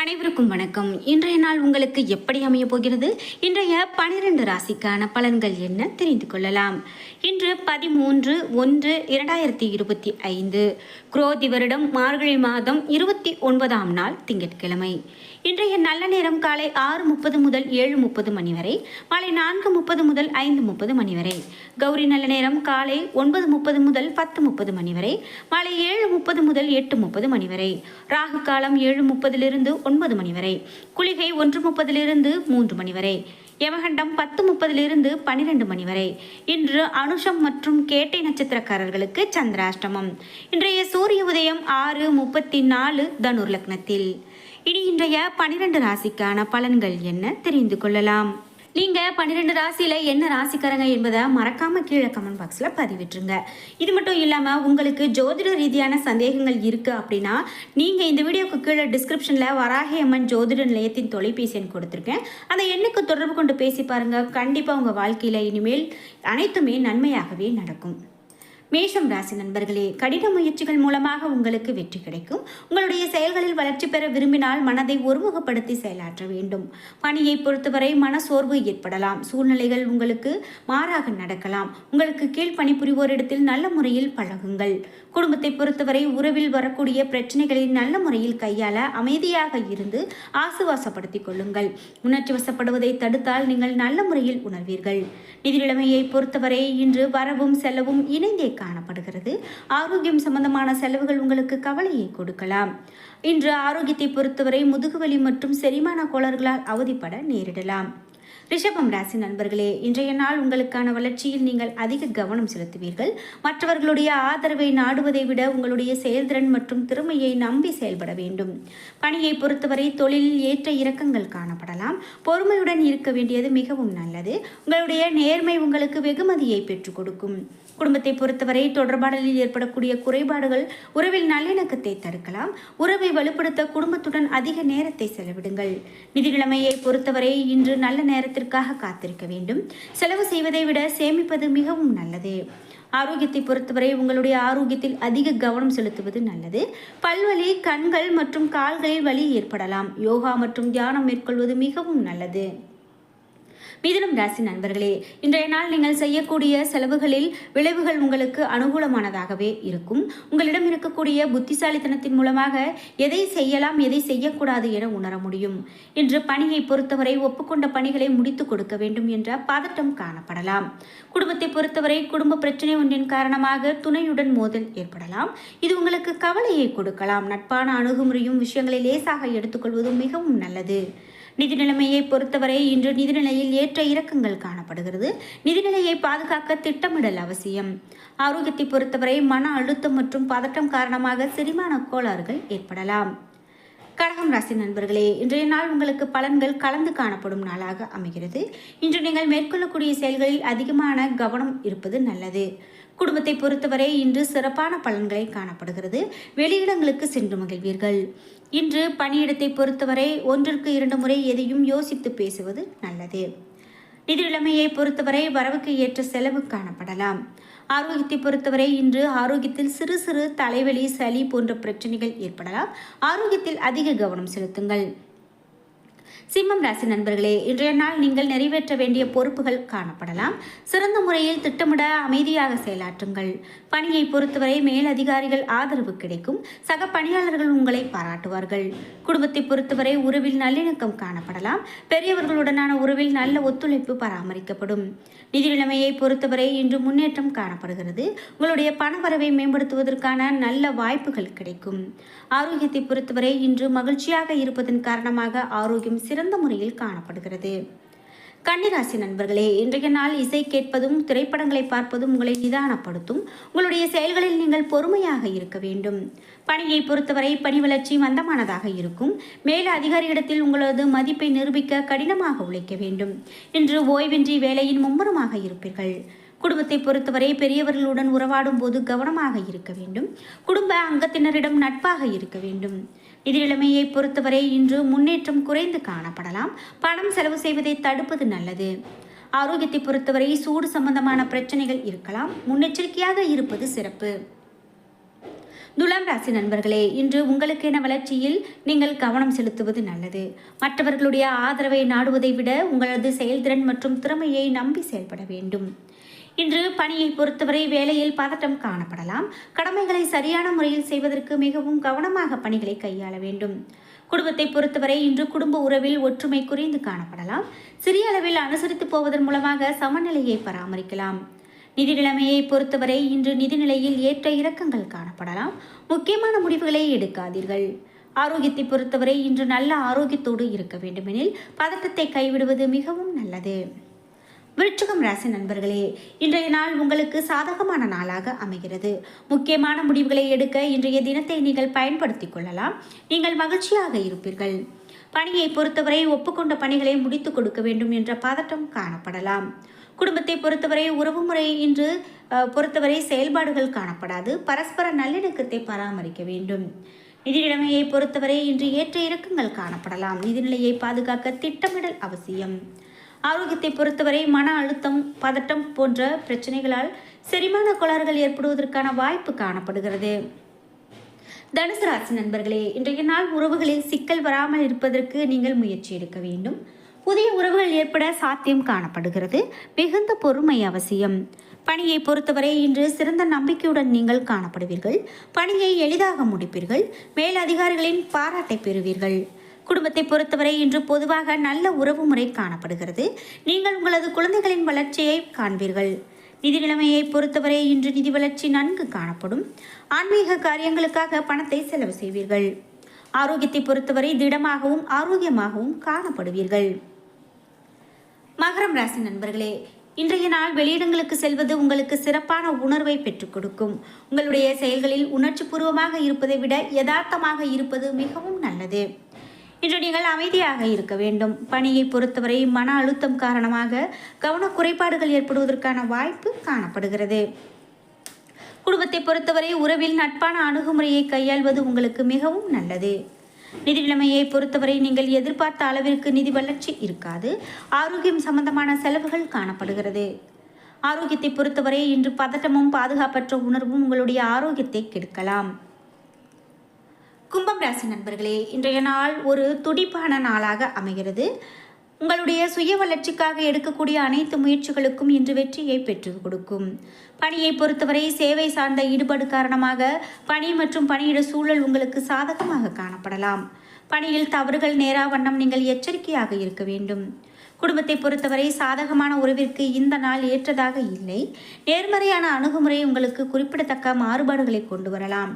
அனைவருக்கும் வணக்கம். இன்றைய நாள் உங்களுக்கு எப்படி அமைய போகிறது? இன்றைய பனிரெண்டு ராசிக்கான பலன்கள் என்ன தெரிந்து கொள்ளலாம். இன்று பதிமூன்று ஒன்று இரண்டாயிரத்தி இருபத்தி ஐந்து. குரோதி வருடம் மார்கழி மாதம் இருபத்தி ஒன்பதாம் நாள் திங்கட்கிழமை. இன்றைய நல்ல நேரம் காலை ஆறு முப்பது முதல் ஏழு முப்பது மணி வரை மாலை நான்கு முப்பது முதல் ஐந்து முப்பது மணி வரை கௌரி நல்ல நேரம் காலை ஒன்பது முப்பது முதல் பத்து முப்பது மணி வரை மாலை ஏழு முப்பது முதல் எட்டு முப்பது மணி வரை ராகு காலம் ஏழு முப்பதிலிருந்து ஒன்பது மணி வரை குளிகை ஒன்று முப்பதிலிருந்து மூன்று மணி வரை யமகண்டம் பத்து முப்பதிலிருந்து பனிரெண்டு மணி வரை இன்று அனுஷம் மற்றும் கேட்டை நட்சத்திரக்காரர்களுக்கு சந்திராஷ்டமம். இன்றைய சூரிய உதயம் ஆறு முப்பத்தி நாலு தனுர் லக்னத்தில். இனி இன்றைய பனிரெண்டு ராசிக்கான பலன்கள் என்ன தெரிந்து கொள்ளலாம். நீங்க பன்னிரெண்டு ராசியில என்ன ராசிக்காரங்க என்பதை மறக்காம கீழே கமெண்ட் பாக்ஸ்ல பதிவிட்டுருங்க. இது மட்டும் இல்லாம உங்களுக்கு ஜோதிட ரீதியான சந்தேகங்கள் இருக்கு அப்படின்னா நீங்க இந்த வீடியோக்கு கீழே டிஸ்கிரிப்ஷன்ல வராகி அம்மன் ஜோதிட நிலையத்தின் தொலைபேசி எண் கொடுத்துருக்கேன். அந்த எண்ணுக்கு தொடர்பு கொண்டு பேசி பாருங்க. கண்டிப்பா உங்க வாழ்க்கையில இனிமேல் அனைத்துமே நன்மையாகவே நடக்கும். மேஷம் ராசி நண்பர்களே கடின முயற்சிகள் மூலமாக உங்களுக்கு வெற்றி கிடைக்கும். உங்களுடைய செயல்களில் வளர்ச்சி பெற விரும்பினால் மனதை ஒருமுகப்படுத்தி செயலாற்ற வேண்டும். பணியை பொறுத்தவரை மன சோர்வு ஏற்படலாம். சூழ்நிலைகள் உங்களுக்கு மாறாக நடக்கலாம். உங்களுக்கு கீழ் பணிபுரிவோரிடத்தில் நல்ல முறையில் பழகுங்கள். குடும்பத்தை பொறுத்தவரை உறவில் வரக்கூடிய பிரச்சனைகளை நல்ல முறையில் கையாள அமைதியாக இருந்து ஆசுவாசப்படுத்திக் கொள்ளுங்கள். உணர்ச்சி வசப்படுவதை தடுத்தால் நீங்கள் நல்ல முறையில் உணர்வீர்கள். நிதி நிலைமையை பொறுத்தவரை இன்று வரவும் செலவும் இணைந்தே காணப்படுகிறது. ஆரோக்கியம் சம்பந்தமான செலவுகள் உங்களுக்கு கவலையை கொடுக்கலாம். இன்று ஆரோக்கியத்தை பொறுத்தவரை முதுகுவலி மற்றும் செரிமான கோளாறுகளால் அவதிப்பட நேரிடலாம். ரிஷபம் ராசி நண்பர்களே இன்றைய நாள் உங்களுக்கான வளர்ச்சியில் நீங்கள் அதிக கவனம் செலுத்துவீர்கள். மற்றவர்களுடைய ஆதரவை நாடுவதை விட உங்களுடைய செயல்திறன் மற்றும் திறமையை நம்பி செயல்பட வேண்டும். பணியை பொறுத்தவரை தொழிலில் ஏற்ற இறக்கங்கள் காணப்படலாம். பொறுமையுடன் இருக்க வேண்டியது மிகவும் நல்லது. உங்களுடைய நேர்மை உங்களுக்கு வெகுமதியை பெற்றுக் கொடுக்கும். குடும்பத்தை பொறுத்தவரை தொடர்பாடலில் ஏற்படக்கூடிய குறைபாடுகள் உறவில் நல்லிணக்கத்தை தடுக்கலாம். உறவை வலுப்படுத்த குடும்பத்துடன் அதிக நேரத்தை செலவிடுங்கள். நிதி பொறுத்தவரை இன்று நல்ல நேரத்தில் நேரத்திற்காக காத்திருக்க வேண்டும். செலவு செய்வதை விட சேமிப்பது மிகவும் நல்லது. ஆரோக்கியத்தை பொறுத்தவரை உங்களுடைய ஆரோக்கியத்தில் அதிக கவனம் செலுத்துவது நல்லது. பல்வலி கண்கள் மற்றும் கால்களில் வலி ஏற்படலாம். யோகா மற்றும் தியானம் மேற்கொள்வது மிகவும் நல்லது. மிதுனம் ராசி நண்பர்களே இன்றைய நாள் நீங்கள் செய்யக்கூடிய செலவுகளில் விளைவுகள் உங்களுக்கு அனுகூலமானதாகவே இருக்கும். உங்களிடம் இருக்கக்கூடிய புத்திசாலித்தனத்தின் மூலமாக எதை செய்யலாம் எதை செய்யக்கூடாது என உணர முடியும். இன்று பணியை பொறுத்தவரை ஒப்புக்கொண்ட பணிகளை முடித்து கொடுக்க வேண்டும் என்ற பதட்டம் காணப்படலாம். குடும்பத்தை பொறுத்தவரை குடும்ப பிரச்சனை ஒன்றின் காரணமாக துணையுடன் மோதல் ஏற்படலாம். இது உங்களுக்கு கவலையை கொடுக்கலாம். நட்பான அணுகுமுறையும் விஷயங்களை லேசாக எடுத்துக்கொள்வதும் மிகவும் நல்லது. நிதி நிலைமையை பொறுத்தவரை இன்று நிதிநிலையில் ஏற்ற இறக்கங்கள் காணப்படுகிறது. நிதிநிலையை பாதுகாக்க திட்டமிடல் அவசியம். ஆரோக்கியத்தை பொறுத்தவரை மன அழுத்தம் மற்றும் பதட்டம் காரணமாக செரிமான கோளாறுகள் ஏற்படலாம். கடகம் ராசி நண்பர்களே இன்றைய நாள் உங்களுக்கு பலன்கள் கலந்து காணப்படும் நாளாக அமைகிறது. இன்று நீங்கள் மேற்கொள்ளக்கூடிய செயல்களில் அதிகமான கவனம் இருப்பது நல்லது. குடும்பத்தை பொறுத்தவரை இன்று சிறப்பான பலன்களை காணப்படுகிறது. வெளியிடங்களுக்கு சென்று மகிழ்வீர்கள். இன்று பணியிடத்தை பொறுத்தவரை ஒன்றிற்கு இரண்டு முறை எதையும் யோசித்து பேசுவது நல்லது. நிதி நிலைமையை பொறுத்தவரை வரவுக்கு ஏற்ற செலவு காணப்படலாம். ஆரோக்கியத்தை பொறுத்தவரை இன்று ஆரோக்கியத்தில் சிறு சிறு தலைவலி சளி போன்ற பிரச்சனைகள் ஏற்படலாம். ஆரோக்கியத்தில் அதிக கவனம் செலுத்துங்கள். சிம்மம் ராசி நண்பர்களே இன்றைய நாள் நீங்கள் நிறைவேற்ற வேண்டிய பொறுப்புகள் காணப்படலாம். சிறந்த முறையில் திட்டமிட அமைதியாக செயலாற்றுங்கள். பணியை பொறுத்தவரை மேலதிகாரிகள் ஆதரவு கிடைக்கும். சக பணியாளர்கள் உங்களை பாராட்டுவார்கள். குடும்பத்தை பொறுத்தவரை உறவில் நல்லிணக்கம் காணப்படலாம். பெரியவர்களுடனான உறவில் நல்ல ஒத்துழைப்பு பராமரிக்கப்படும். நிதி நிலைமையை பொறுத்தவரை இன்று முன்னேற்றம் காணப்படுகிறது. உங்களுடைய பணவரவை மேம்படுத்துவதற்கான நல்ல வாய்ப்புகள் கிடைக்கும். ஆரோக்கியத்தை பொறுத்தவரை இன்று மகிழ்ச்சியாக இருப்பதன் காரணமாக ஆரோக்கியம் சிறந்த முறையில் காணப்படுகிறது. கன்னிராசி நண்பர்களே இன்றைய நாள் இசை கேட்பதும் திரைப்படங்களை பார்ப்பதும் உங்களை நிதானப்படுத்தும். உங்களுடைய செயல்களில் நீங்கள் பொறுமையாக இருக்க வேண்டும். பணியை பொறுத்தவரை பணி வளர்ச்சி மந்தமானதாக இருக்கும். மேல் அதிகாரியிடத்தில் உங்களது மதிப்பை நிரூபிக்க கடினமாக உழைக்க வேண்டும். இன்று ஓய்வின்றி வேலையின் மும்முரமாக இருப்பீர்கள். குடும்பத்தை பொறுத்தவரை பெரியவர்களுடன் உறவாடும் போது கவனமாக இருக்க வேண்டும். குடும்ப அங்கத்தினரிடம் நட்பாக இருக்க வேண்டும். நிதி நிலைமையை பொறுத்தவரை இன்று முன்னேற்றம் குறைந்து காணப்படலாம். பணம் செலவு செய்வதை தடுப்பது நல்லது. ஆரோக்கியத்தை பொறுத்தவரை சூடு சம்பந்தமான பிரச்சனைகள் இருக்கலாம். முன்னெச்சரிக்கையாக இருப்பது சிறப்பு. துலாம் ராசி நண்பர்களே இன்று உங்களுக்கென வளர்ச்சியில் நீங்கள் கவனம் செலுத்துவது நல்லது. மற்றவர்களுடைய ஆதரவை நாடுவதை விட உங்களது செயல்திறன் மற்றும் திறமையை நம்பி செயல்பட வேண்டும். இன்று பணியை பொறுத்தவரை வேலையில் பதட்டம் காணப்படலாம். கடமைகளை சரியான முறையில் செய்வதற்கு மிகவும் கவனமாக பணிகளை கையாள வேண்டும். குடும்பத்தை பொறுத்தவரை இன்று குடும்ப உறவில் ஒற்றுமை குறைந்து காணப்படலாம். சிறிய அளவில் அனுசரித்து போவதன் மூலமாக சமநிலையை பராமரிக்கலாம். நிதி நிலைமையை பொறுத்தவரை இன்று நிதிநிலையில் ஏற்ற இறக்கங்கள் காணப்படலாம். முக்கியமான முடிவுகளை எடுக்காதீர்கள். ஆரோக்கியத்தை பொறுத்தவரை இன்று நல்ல ஆரோக்கியத்தோடு இருக்க வேண்டுமெனில் பதட்டத்தை கைவிடுவது மிகவும் நல்லது. விருச்சகம் ராசி நண்பர்களே இன்றைய நாள் உங்களுக்கு சாதகமான நாளாக அமைகிறது. முக்கியமான முடிவுகளை எடுக்க இன்றைய தினத்தை நீங்கள் பயன்படுத்திக் கொள்ளலாம். நீங்கள் மகிழ்ச்சியாக இருப்பீர்கள். பணியை பொறுத்தவரை ஒப்புக்கொண்ட பணிகளை முடித்துக் கொடுக்க வேண்டும் என்ற பதட்டம் காணப்படலாம். குடும்பத்தை பொறுத்தவரை உறவுமுறை இன்று பொறுத்தவரை செயல்பாடுகள் காணப்படாது. பரஸ்பர நல்லிணக்கத்தை பராமரிக்க வேண்டும். நிதி நிலைமையை பொறுத்தவரை இன்று ஏற்ற இறக்கங்கள் காணப்படலாம். நிதிநிலையை பாதுகாக்க திட்டமிடல் அவசியம். ஆரோக்கியத்தை பொறுத்தவரை மன அழுத்தம் பதட்டம் போன்ற பிரச்சனைகளால் செரிமான கோளாறுகள் ஏற்படுவதற்கான வாய்ப்பு காணப்படுகிறது. தனுசு ராசி நண்பர்களே இன்றைய நாள் உறவுகளில் சிக்கல் வராமல் இருப்பதற்கு நீங்கள் முயற்சி எடுக்க வேண்டும். புதிய உறவுகள் ஏற்பட சாத்தியம் காணப்படுகிறது. மிகுந்த பொறுமை அவசியம். பணியை பொறுத்தவரை இன்று சிறந்த நம்பிக்கையுடன் நீங்கள் காணப்படுவீர்கள். பணியை எளிதாக முடிப்பீர்கள். மேலதிகாரிகளின் பாராட்டை பெறுவீர்கள். குடும்பத்தை பொறுத்தவரை இன்று பொதுவாக நல்ல உறவு முறை காணப்படுகிறது. நீங்கள் உங்களது குழந்தைகளின் வளர்ச்சியை காண்பீர்கள். நிதி நிலைமையை பொறுத்தவரை இன்று நிதி வளர்ச்சி நன்கு காணப்படும். ஆன்மீக காரியங்களுக்காக பணத்தை செலவு செய்வீர்கள். ஆரோக்கியத்தை பொறுத்தவரை திடமாகவும் ஆரோக்கியமாகவும் காணப்படுவீர்கள். மகரம் ராசி நண்பர்களே இன்றைய நாள் வெளியிடங்களுக்கு செல்வது உங்களுக்கு சிறப்பான உணர்வை பெற்றுக் கொடுக்கும். உங்களுடைய செயல்களில் உணர்ச்சிபூர்வமாக இருப்பதை விட யதார்த்தமாக இருப்பது மிகவும் நல்லது. இன்று நீங்கள் அமைதியாக இருக்க வேண்டும். பணியை பொறுத்தவரை மன அழுத்தம் காரணமாக கவன குறைபாடுகள் ஏற்படுவதற்கான வாய்ப்பு காணப்படுகிறது. குடும்பத்தை பொறுத்தவரை உறவில் நட்பான அணுகுமுறையை கையாள்வது உங்களுக்கு மிகவும் நல்லது. நிதி நிலைமையை பொறுத்தவரை நீங்கள் எதிர்பார்த்த அளவிற்கு நிதி வளர்ச்சி இருக்காது. ஆரோக்கியம் சம்பந்தமான செலவுகள் காணப்படுகிறது. ஆரோக்கியத்தை பொறுத்தவரை இன்று பதட்டமும் பாதுகாப்பற்ற உணர்வும் உங்களுடைய ஆரோக்கியத்தை கெடுக்கலாம். கும்பம் ராசி நண்பர்களே இன்றைய நாள் ஒரு துடிப்பான நாளாக அமைகிறது. உங்களுடைய சுய வளர்ச்சிக்காக எடுக்கக்கூடிய அனைத்து முயற்சிகளுக்கும் இன்று வெற்றியை பெற்றுக் கொடுக்கும். பணியை பொறுத்தவரை சேவை சார்ந்த ஈடுபாடு காரணமாக பணி மற்றும் பணியிட சூழல் உங்களுக்கு சாதகமாக காணப்படலாம். பணியில் தவறுகள் நேரா வண்ணம் நீங்கள் எச்சரிக்கையாக இருக்க வேண்டும். குடும்பத்தை பொறுத்தவரை சாதகமான உறவிற்கு இந்த நாள் ஏற்றதாக இல்லை. நேர்மறையான அணுகுமுறை உங்களுக்கு குறிப்பிடத்தக்க மாறுபாடுகளை கொண்டு வரலாம்.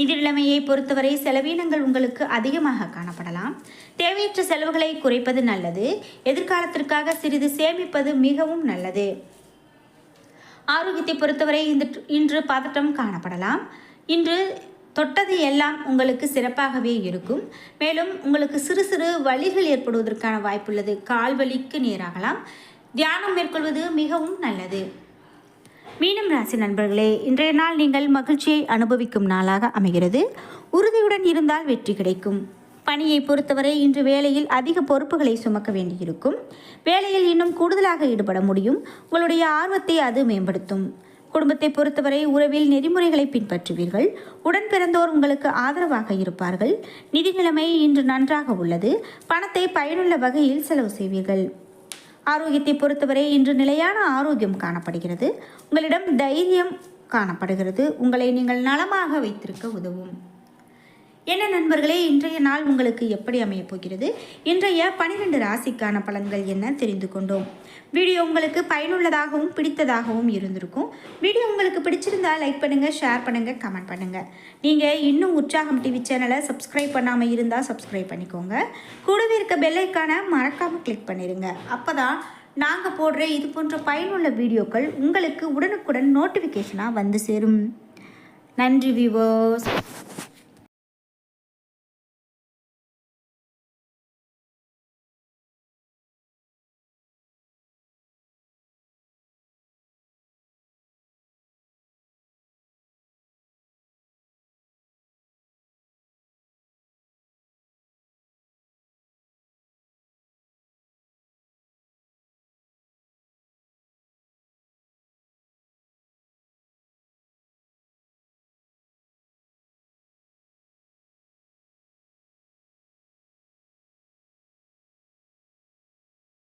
நிதிநிலைமையை பொறுத்தவரை செலவீனங்கள் உங்களுக்கு அதிகமாக காணப்படலாம். தேவையற்ற செலவுகளை குறைப்பது நல்லது. எதிர்காலத்திற்காக சிறிது சேமிப்பது மிகவும் நல்லது. ஆரோக்கியத்தை பொறுத்தவரை இந்த இன்று பதட்டம் காணப்படலாம். இன்று தொட்டது எல்லாம் உங்களுக்கு சிறப்பாகவே இருக்கும். மேலும் உங்களுக்கு சிறு சிறு வலிகள் ஏற்படுவதற்கான வாய்ப்புள்ளது. கால் வலிக்கு நேராகலாம். தியானம் மேற்கொள்வது மிகவும் நல்லது. மீனம் ராசி நண்பர்களே இன்றைய நாள் நீங்கள் மகிழ்ச்சியை அனுபவிக்கும் நாளாக அமைகிறது. உறுதியுடன் இருந்தால் வெற்றி கிடைக்கும். பணியை பொறுத்தவரை இன்று வேலையில் அதிக பொறுப்புகளை சுமக்க வேண்டியிருக்கும். வேலையில் இன்னும் கூடுதலாக ஈடுபட முடியும். உங்களுடைய ஆர்வத்தை அது மேம்படுத்தும். குடும்பத்தை பொறுத்தவரை உறவில் நெறிமுறைகளை பின்பற்றுவீர்கள். உடன் பிறந்தோர் உங்களுக்கு ஆதரவாக இருப்பார்கள். நிதி நிலைமை இன்று நன்றாக உள்ளது. பணத்தை பயனுள்ள வகையில் செலவு செய்வீர்கள். ஆரோக்கியத்தை பொறுத்தவரை இன்று நிலையான ஆரோக்கியம் காணப்படுகிறது. உங்களிடம் தைரியம் காணப்படுகிறது. உங்களை நீங்கள் நலமாக வைத்திருக்க உதவும். என்ன நண்பர்களே இன்றைய நாள் உங்களுக்கு எப்படி அமையப் போகிறது? இன்றைய பனிரெண்டு ராசிக்கான பலன்கள் என்ன தெரிந்து கொண்டோம். வீடியோ உங்களுக்கு பயனுள்ளதாகவும் பிடித்ததாகவும் இருந்திருக்கும். வீடியோ உங்களுக்கு பிடிச்சிருந்தா லைக் பண்ணுங்கள் ஷேர் பண்ணுங்கள் கமெண்ட் பண்ணுங்கள் நீங்கள் இன்னும் உற்சாகம் டிவி சேனலை சப்ஸ்கிரைப் பண்ணாமல் இருந்தால் சப்ஸ்கிரைப் பண்ணிக்கோங்க. கூடவே இருக்க பெல்லைக்கான மறக்காமல் கிளிக் பண்ணிடுங்க அப்போ தான் நாங்கள் போடுற இது போன்ற பயனுள்ள வீடியோக்கள் உங்களுக்கு உடனுக்குடன் நோட்டிஃபிகேஷனாக வந்து சேரும். நன்றி விவோஸ்